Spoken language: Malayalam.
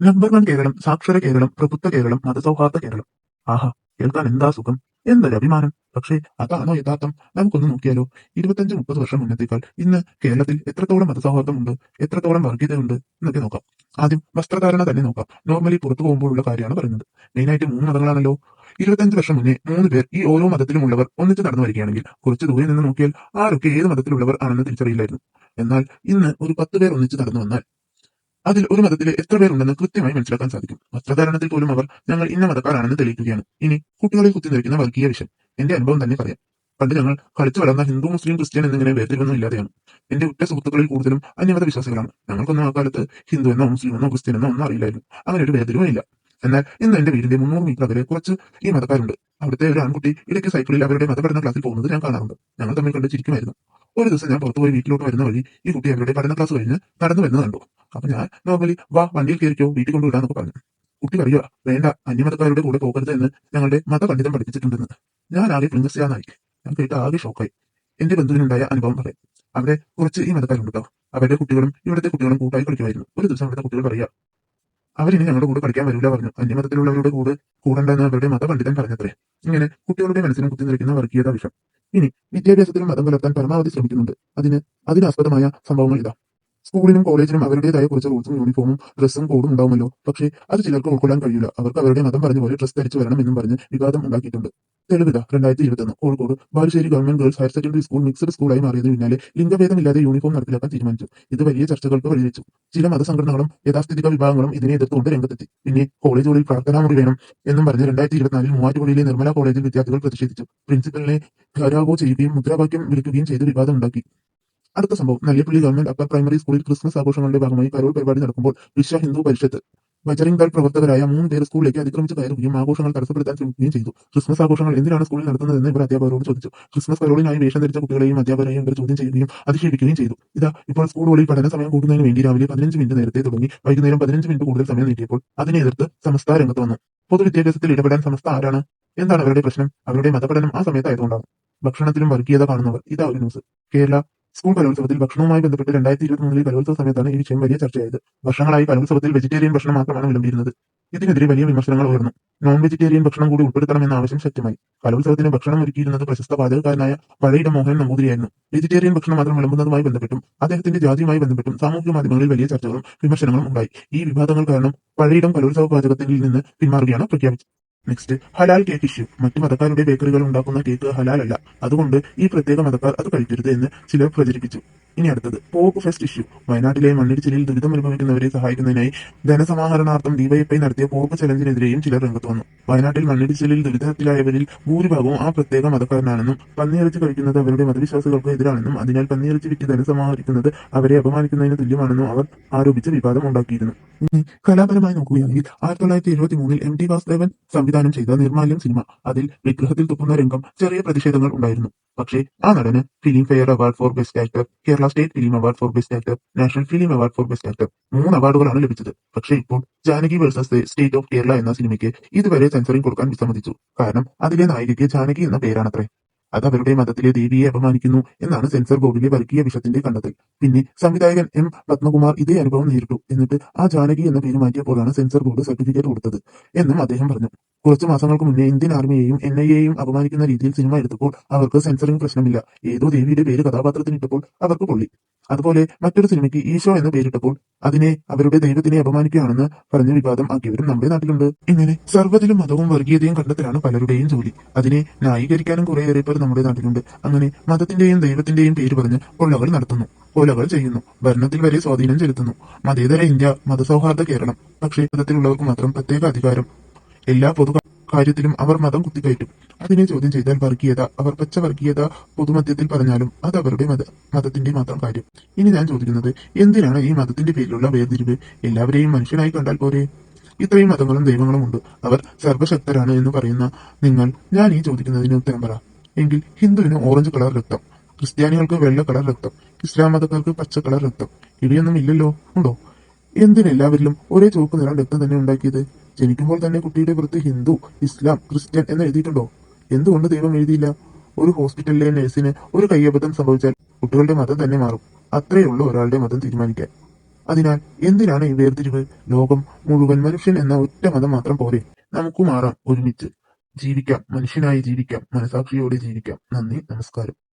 നമ്പർ കേരളം സാക്ഷര കേരളം പ്രബുദ്ധ കേരളം മതസൗഹാർദ്ദ കേരളം ആഹാ കേൾക്കാൻ എന്താ സുഖം? എന്തൊരു അഭിമാനം. പക്ഷേ അതാണോ യഥാർത്ഥം? നമുക്കൊന്ന് നോക്കിയാലോ. ഇരുപത്തഞ്ച് മുപ്പത് വർഷം മുന്നത്തേക്കാൾ ഇന്ന് കേരളത്തിൽ എത്രത്തോളം മതസൗഹാർദ്ദമുണ്ട് എത്രത്തോളം വർഗീയതയുണ്ട് എന്നൊക്കെ നോക്കാം. ആദ്യം വസ്ത്രധാരണ തന്നെ നോക്കാം. നോർമലി പുറത്തു പോകുമ്പോഴുള്ള കാര്യമാണ് പറയുന്നത്. മെയിനായിട്ട് മൂന്ന് മതങ്ങളാണല്ലോ. ഇരുപത്തഞ്ച് വർഷം മുന്നേ മൂന്ന് പേർ ഈ ഓരോ മതത്തിലുമുള്ളവർ ഒന്നിച്ച് നടന്നു വരികയാണെങ്കിൽ കുറച്ച് ദൂരെ നിന്ന് നോക്കിയാൽ ആരൊക്കെ ഏത് മതത്തിലുള്ളവർ ആണെന്ന് തിരിച്ചറിയില്ലായിരുന്നു. എന്നാൽ ഇന്ന് ഒരു പത്ത് പേർ ഒന്നിച്ച് നടന്നു വന്നാൽ അതിൽ ഒരു മതത്തിൽ എത്ര പേരുണ്ടെന്ന് കൃത്യമായി മനസ്സിലാക്കാൻ സാധിക്കും. വസ്ത്രധാരണത്തിൽ പോലും അവർ ഞങ്ങൾ ഇന്ന മതക്കാരാണെന്ന് തെളിയിക്കുകയാണ്. ഇനി കുട്ടികളിൽ കുത്തിനിറക്കുന്ന വർഗീയ വിഷം. എന്റെ അനുഭവം തന്നെ പറയാം. പണ്ട് ഞങ്ങൾ കളിച്ചു വളർന്ന ഹിന്ദു മുസ്ലിം ക്രിസ്ത്യൻ എന്നിങ്ങനെ വേർതിരിവൊന്നും ഇല്ലാതെയാണ് എന്റെ ഉറ്റ സുഹൃത്തുക്കളിൽ കൂടുതലും അന്യമത വിശ്വാസികളാണ്. ഞങ്ങൾക്കൊന്നും ആ കാലത്ത് ഹിന്ദു എന്നോ മുസ്ലിം എന്നോ ക്രിസ്ത്യൻ എന്നോ ഒന്നും അറിയില്ലായിരുന്നു. അങ്ങനെ ഒരു വേർതിരിവും ഇല്ല. എന്നാൽ ഇന്ന് എന്റെ വീടിന്റെ മുന്നൂറ് മീറ്റർ അകലെ കുറച്ച് ഈ മതക്കാരുണ്ട്. അവിടുത്തെ ഒരു ആൺകുട്ടി ഇടയ്ക്ക് സൈക്കിളിൽ അവരുടെ മതപഠന ക്ലാസ്സിൽ പോകുന്നത് ഞാൻ കാണാറുണ്ട്. ഞങ്ങൾ തമ്മിൽ കണ്ട് ചിരിക്കുമായിരുന്നു. ഒരു ദിവസം ഞാൻ പുറത്തുപോയി വീട്ടിലോട്ട് വരുന്ന വഴി ഈ കുട്ടി അവരുടെ പഠന ക്ലാസ് കഴിഞ്ഞ് നടന്നു വരുന്നത് കണ്ടു. അപ്പൊ ഞാൻ നോർമലി വാ വണ്ടിയിൽ കയറിക്കോ വീട്ടിൽ കൊണ്ടുവിടാന്നൊക്കെ പറഞ്ഞു. കുട്ടി പറയുക വേണ്ട അന്യമതക്കാരുടെ കൂടെ പോകരുത് എന്ന് ഞങ്ങളുടെ മതപണ്ഡിതം പഠിപ്പിച്ചിട്ടുണ്ടെന്ന്. ഞാൻ ആകെ പ്രിൻസയാനായി ഞാൻ കേട്ട് ആകെ ഷോക്കായി എന്റെ ബന്ധുവിനുണ്ടായ അനുഭവം പറയാം. അവിടെ കുറച്ച് ഈ മതക്കാരുണ്ട് കേട്ടോ അവരുടെ കുട്ടികളും ഇവിടുത്തെ കുട്ടികളും കൂട്ടായി കളിക്കുമായിരുന്നു. ഒരു ദിവസം അവിടുത്തെ കുട്ടികൾ പറയുക അവരിനി ഞങ്ങളുടെ കൂടെ പഠിക്കാൻ വരില്ല പറഞ്ഞു. അന്യമതത്തിലുള്ളവരുടെ കൂടെ കൂടണ്ടെന്ന് അവരുടെ മതപണ്ഡിതൻ പറഞ്ഞത്രേ. ഇങ്ങനെ കുട്ടികളുടെ മനസ്സിനും കുത്തി നിൽക്കുന്ന വർഗീയത വിഷം. ഇനി വിദ്യാഭ്യാസത്തിലും മതം പുലർത്താൻ പരമാവധി ശ്രമിക്കുന്നുണ്ട്. അതിന് അതിനാസ്പദമായ സംഭവങ്ങൾ ഇതാ. സ്കൂളിലും കോളേജിനും അവരുടേതായ കുറച്ച് റൂൾസും യൂണിഫോമും ഡ്രസ്സും കോഡും ഉണ്ടാവുമല്ലോ. പക്ഷേ അത് ചിലർക്ക് ഉൾക്കൊള്ളാൻ കഴിയില്ല. അവർക്ക് അവരുടെ മതം പറഞ്ഞ പോലെ ഡ്രസ് ധരിച്ചു വരണം എന്നും പറഞ്ഞ് വിവാദം ഉണ്ടാക്കിയിട്ടുണ്ട്. തെളിവിത രണ്ടായിരത്തി ഇരുപത്തൊന്ന് Kozhikode Balussery government girls higher secondary school mixed സ്കൂളായി മാറിയതിന് പിന്നാലെ ലിംഗഭേദമില്ലാതെ യൂണിഫോം നടപ്പിലാക്കാൻ തീരുമാനിച്ചു. ഇത് വലിയ ചർച്ചകൾക്ക് വഴിവെച്ചു. ചില മതസംഘടനകളും യഥാസ്ഥിതിക വിഭാഗങ്ങളും ഇതിനെ എതിർത്തുകൊണ്ട് രംഗത്തെത്തി. പിന്നെ കോളേജുകളിൽ പ്രാർത്ഥനാമുറി വേണം എന്നും പറഞ്ഞ് രണ്ടായിരത്തി ഇരുപത്തിനാലിൽ മൂവാറ്റുപുഴയിലെ നിർമ്മല കോളേജിൽ വിദ്യാർത്ഥികൾ പ്രതിഷേധിച്ചു. പ്രിൻസിപ്പലിനെ ഘരാവോ ചെയ്യുകയും മുദ്രാവാക്യം വിളിക്കുകയും ചെയ്ത് വിവാദം ഉണ്ടാക്കി. അടുത്ത സംഭവം. നല്ലിപ്പള്ളി ഗവൺമെന്റ് അപ്പർ പ്രൈമറി സ്കൂളിൽ ക്രിസ്മസ് ആഘോഷങ്ങളുടെ ഭാഗമായി കരോൾ പരിപാടി നടക്കുമ്പോൾ വിശ്വ ഹിന്ദു പരിഷത്ത് ബജറിംഗ് ദൾ പ്രവർത്തകരായ മൂന്ന് പേർ സ്കൂളിലേക്ക് അതിക്രമിച്ച് കയറുകയും ആഘോഷങ്ങൾ തടസ്സപ്പെടുത്താൻ ശ്രമിക്കുകയും ചെയ്തു. ക്രിസ്മസ് ആഘോഷങ്ങൾ എന്തിനാണ് സ്കൂളിൽ നടത്തുന്നതെന്ന് ഇവർ അധ്യാപകരോട് ചോദിച്ചു. ക്രിസ്മസ് കരോളിനായി വേഷം ധരിച്ച കുട്ടികളെയും അധ്യാപകരെയും ഇവർ ചോദ്യം ചെയ്യുകയും അധിക്ഷേപിക്കുകയും ചെയ്തു. ഇതാ ഇപ്പോൾ സ്കൂളുകളിൽ പഠന സമയം കൂടുന്നതിന് വേണ്ടി രാവിലെ പതിനഞ്ച് മിനിറ്റ് നേരത്തെ തുടങ്ങി. വൈകുന്നേരം പതിനഞ്ച് മിനിറ്റ് കൂടുതൽ സമയം നീട്ടിയപ്പോൾ അതിനെ എതിർത്ത് സമസ്ത രംഗത്ത് വന്നു. പൊതുവിദ്യാഭ്യാസത്തിൽ ഇടപെടാൻ സമസ്ത ആരാണ്? എന്താണ് അവരുടെ പ്രശ്നം? അവരുടെ മതപഠനം ആ സമയത്തായതുകൊണ്ടാണ്. ഭക്ഷണത്തിലും വർഗീയത കാണുന്നവർ. ഇതാ ഒരു ന്യൂസ്. കേരള സ്കൂൾ കലോത്സവത്തിൽ ഭക്ഷണവുമായി ബന്ധപ്പെട്ട് രണ്ടായിരത്തി ഇരുപത്തി മൂന്നിലെ കലോത്സവ സമയത്താണ് ഈ വിഷയം വലിയ ചർച്ചയായത്. വർഷങ്ങളായി കലോത്സവത്തിൽ വെജിറ്റേറിയൻ ഭക്ഷണം മാത്രമാണ് വിളമ്പിയിരുന്നത്. ഇതിനെതിരെ വലിയ വിമർശനങ്ങൾ ഉയർന്നു. നോൺ വെജിറ്റേറിയൻ ഭക്ഷണം കൂടി ഉൾപ്പെടുത്തണം എന്ന ആവശ്യം ശക്തമായി. കലോത്സവത്തിന് ഭക്ഷണം ഒരുക്കിയിരുന്നത് പ്രശസ്ത പാചകക്കാരനായ പഴയിട മോഹൻ നമ്പൂതിരിയായിരുന്നു. വെജിറ്റേറിയൻ ഭക്ഷണം മാത്രം വിളമ്പുന്നതുമായി ബന്ധപ്പെട്ടും അദ്ദേഹത്തിന്റെ ജാതിയുമായി ബന്ധപ്പെട്ടും സാമൂഹ്യ മാധ്യമങ്ങളിൽ വലിയ ചർച്ചകളും വിമർശനങ്ങളും ഉണ്ടായി. ഈ വിവാദങ്ങൾ കാരണം പഴയിടം കലോത്സവ പാചകത്തിൽ നിന്ന് പിന്മാറുകയാണ് പ്രഖ്യാപിച്ചത്. നെക്സ്റ്റ് ഹലാൽ കേക്ക് ഇഷ്യൂ മറ്റു മതക്കാരുടെ ബേക്കറികൾ ഉണ്ടാക്കുന്ന കേക്ക് ഹലാൽ അല്ല. അതുകൊണ്ട് ഈ പ്രത്യേക മതക്കാർ അത് കഴിക്കരുത് എന്ന് ചിലർ പ്രചരിപ്പിച്ചു. ഇനി അടുത്തത് പോപ്പ് ഫെസ്റ്റ് ഇഷ്യൂ വയനാട്ടിലെ മണ്ണിടിച്ചിലിൽ ദുരിതം അനുഭവിക്കുന്നവരെ സഹായിക്കുന്നതിനായി ധനസമാഹരണാർത്ഥം ഡിവൈഎഫ്ഐ നടത്തിയ പോപ്പ് ചലഞ്ചിനെതിരെയും ചിലർ രംഗത്ത് വന്നു. വയനാട്ടിൽ മണ്ണിടിച്ചിലിൽ ദുരിതത്തിലായവരിൽ ഭൂരിഭാഗവും ആ പ്രത്യേക മതക്കാരനാണെന്നും പന്നിയിറച്ചി കഴിക്കുന്നത് അവരുടെ മതവിശ്വാസികൾക്ക് എതിരാണെന്നും അതിനാൽ പന്നിയിറച്ചി വിറ്റ് ധനസമാഹരിക്കുന്നത് അവരെ അപമാനിക്കുന്നതിന് തുല്യമാണെന്നും അവർ ആരോപിച്ച് വിവാദം ഉണ്ടാക്കിയിരുന്നു. കലാപരമായി നോക്കുകയാണെങ്കിൽ ആയിരത്തി തൊള്ളായിരത്തി എഴുപത്തി മൂന്നിൽ എം ടി വാസുദേവൻ സംവിധാനം ചെയ്ത നിർമാല്യം സിനിമ അതിൽ വിഗ്രഹത്തിൽ തുപ്പുന്ന രംഗം ചെറിയ പ്രതിഷേധങ്ങൾ ഉണ്ടായിരുന്നു. പക്ഷേ ആ നടന് Filmfare award for best actor Kerala state film award for best actor national film award for best actor മൂന്ന് അവാർഡുകളാണ് ലഭിച്ചത്. പക്ഷേ ഇപ്പോൾ Janaki versus state of Kerala എന്ന സിനിമയ്ക്ക് ഇതുവരെ സെൻസറിംഗ് കൊടുക്കാൻ വിസമ്മതിച്ചു. കാരണം അതിലെ നായികയ്ക്ക് ജാനകി എന്ന പേരാണത്രേ. അത് അവരുടെ മതത്തിലെ ദേവിയെ അപമാനിക്കുന്നു എന്നാണ് സെൻസർ ബോർഡിലെ വർഗീയ വിഷത്തിന്റെ കണ്ടെത്തൽ. പിന്നെ സംവിധായകൻ എം പത്മകുമാർ ഇതേ അനുഭവം നേരിട്ടു. എന്നിട്ട് ആ ജാനകി എന്ന പേര് മാറ്റിയപ്പോഴാണ് സെൻസർ ബോർഡ് സർട്ടിഫിക്കറ്റ് കൊടുത്തത് എന്നും അദ്ദേഹം പറഞ്ഞു. കുറച്ചു മാസങ്ങൾക്ക് മുന്നേ ഇന്ത്യൻ ആർമിയെയും എൻ ഐ എയും അപമാനിക്കുന്ന രീതിയിൽ സിനിമ എടുത്തപ്പോൾ അവർക്ക് സെൻസറിംഗ് പ്രശ്നമില്ല. ഏതോ ദേവിയുടെ പേര് കഥാപാത്രത്തിന് ഇട്ടപ്പോൾ അവർക്ക് പൊള്ളി. അതുപോലെ മറ്റൊരു സിനിമയ്ക്ക് ഈശോ എന്ന് പേരിട്ടപ്പോൾ അതിനെ അവരുടെ ദൈവത്തിനെ അപമാനിക്കുകയാണെന്ന് പറഞ്ഞ വിവാദം ആക്കിയവരും നമ്മുടെ നാട്ടിലുണ്ട്. ഇങ്ങനെ സർവത്തിലും മതവും വർഗീയതയും കണ്ടെത്തലാണ് പലരുടെയും ജോലി. അതിനെ ന്യായീകരിക്കാനും കുറേയേറെ പേർ നമ്മുടെ നാട്ടിലുണ്ട്. അങ്ങനെ മതത്തിന്റെയും ദൈവത്തിന്റെയും പേര് പറഞ്ഞ് കൊള്ളകൾ നടത്തുന്നു. കൊലകൾ ചെയ്യുന്നു. ഭരണത്തിൽ വരെ സ്വാധീനം ചെലുത്തുന്നു. മതേതര ഇന്ത്യ മതസൗഹാർദ്ദ കേരളം. പക്ഷേ മതത്തിലുള്ളവർക്ക് മാത്രം പ്രത്യേക അധികാരം. എല്ലാ പൊതു കാര്യത്തിലും അവർ മതം കുത്തിക്കയറ്റും. അതിനെ ചോദ്യം ചെയ്താൽ വർഗീയത അവർ പച്ച വർഗീയത പൊതുമധ്യത്തിൽ പറഞ്ഞാലും അത് അവരുടെ മത മതത്തിന്റെ മാത്രം കാര്യം. ഇനി ഞാൻ ചോദിക്കുന്നത് എന്തിനാണ് ഈ മതത്തിന്റെ പേരിലുള്ള വേർതിരിവ്? എല്ലാവരെയും മനുഷ്യനായി കണ്ടാൽ പോരെ? ഇത്രയും മതങ്ങളും ദൈവങ്ങളും ഉണ്ട്. അവർ സർവശക്തരാണ് എന്ന് പറയുന്ന നിങ്ങൾ ഞാൻ ഈ ചോദിക്കുന്നതിന് ഉത്തരം പറ. എങ്കിൽ ഹിന്ദുവിന് ഓറഞ്ച് കളർ രക്തം ക്രിസ്ത്യാനികൾക്ക് വെള്ള കളർ രക്തം ഇസ്ലാം മതക്കാർക്ക് പച്ച കളർ രക്തം. ഇവയൊന്നും ഇല്ലല്ലോ ഉണ്ടോ? എന്തിനെല്ലാവരിലും ഒരേ ചുവപ്പ് നിറം രക്തം തന്നെ ഉണ്ടാക്കിയത്? ജനിക്കുമ്പോൾ തന്നെ കുട്ടിയുടെ പുറത്ത് ഹിന്ദു ഇസ്ലാം ക്രിസ്ത്യൻ എന്ന് എഴുതിയിട്ടുണ്ടോ? എന്തുകൊണ്ട് ദൈവം എഴുതിയില്ല? ഒരു ഹോസ്പിറ്റലിലെ നഴ്സിന് ഒരു കയ്യബദ്ധം സംഭവിച്ചാൽ കുട്ടികളുടെ മതം തന്നെ മാറും. അത്രയേ ഉള്ളൂ ഒരാളുടെ മതം തീരുമാനിക്കാൻ. അതിനാൽ എന്തിനാണ് ഈ വേർതിരിവ്? ലോകം മുഴുവൻ മനുഷ്യൻ എന്ന ഒറ്റ മതം മാത്രം പോരെ നമുക്ക് മാറാം ഒരുമിച്ച്. ജീവിക്കാം. മനുഷ്യനായി ജീവിക്കാം. മനസാക്ഷിയോടെ ജീവിക്കാം. നന്ദി. നമസ്കാരം.